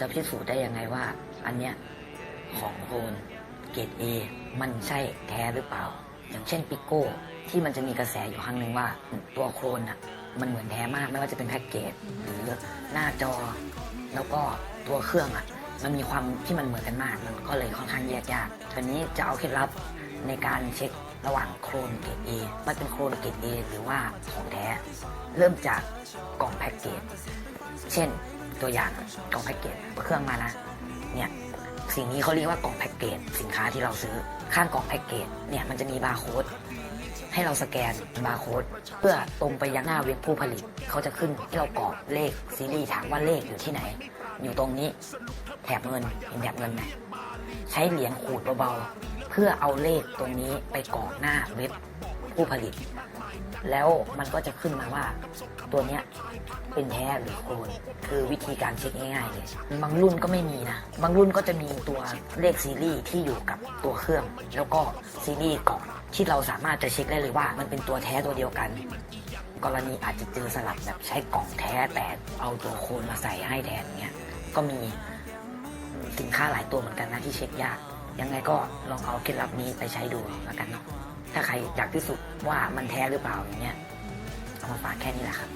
จะพิสูจน์ได้ยังไงว่า อันเนี้ยของโคลนเกรด A มันใช่แท้หรือเปล่า อย่างเช่นปิโก้ที่มันจะมีกระแสอยู่ครั้งหนึ่งว่าตัวโคลนอะมันเหมือนแท้มากไม่ว่าจะเป็นแพ็กเกจหรือหน้าจอ แล้วก็ตัวเครื่องอะมันมีความที่มันเหมือนกันมาก มันก็เลยค่อนข้างแยกยากทีนี้จะเอาเคล็ดลับ ในการเช็คระหว่างโครนเกรด A มันเป็นโครนเกรด A หรือว่าของแท้ เริ่มจากกล่องแพ็กเกจ เช่นตัวอย่างกล่องแพ็กเกจเครื่องมานะ เนี่ยสิ่งนี้เขาเรียกว่ากล่องแพ็กเกจสินค้าที่เราซื้อข้างกล่องแพ็กเกจเนี่ยมันจะมีบาร์โค้ดให้เราสแกนบาร์โค้ดเพื่อตรงไปยังหน้าเว็บผู้ผลิต เขาจะขึ้นให้เรากรอกเลขซีรีส์ถามว่าเลขอยู่ที่ไหน อยู่ตรงนี้แถบเงินเห็นแถบเงินไหมใช้เหรียญขูดเบาๆ พื่อเอาเลขตรงนี้ไปกรอหน้าเว็บผู้ผลิต แล้วมันก็จะขึ้นมาว่าตัวเนี้ยเป็นแท้หรือโคลนคือวิธีการเช็คง่ายๆเลยบางรุ่นก็ไม่มีนะ บางรุ่นก็จะมีตัวเลขซีรีส์ที่อยู่กับตัวเครื่อง แล้วก็ซีรีส์กล่องที่เราสามารถจะเช็คได้เลยว่า มันเป็นตัวแท้ตัวเดียวกัน กรณีอาจจะเจอสลับแบบใช้กล่องแท้แต่เอาตัวโคลนมาใส่ให้แทนเนี่ยก็มีสินค้าหลายตัวเหมือนกันนะที่เช็คยาก ยังไงก็ลองเอาเคล็ดลับนี้ไปใช้ดูแล้วกันเนาะถ้าใครอยากพิสูจน์ว่ามันแท้หรือเปล่าอย่างเงี้ยเอามาฝากแค่นี้แหละครับ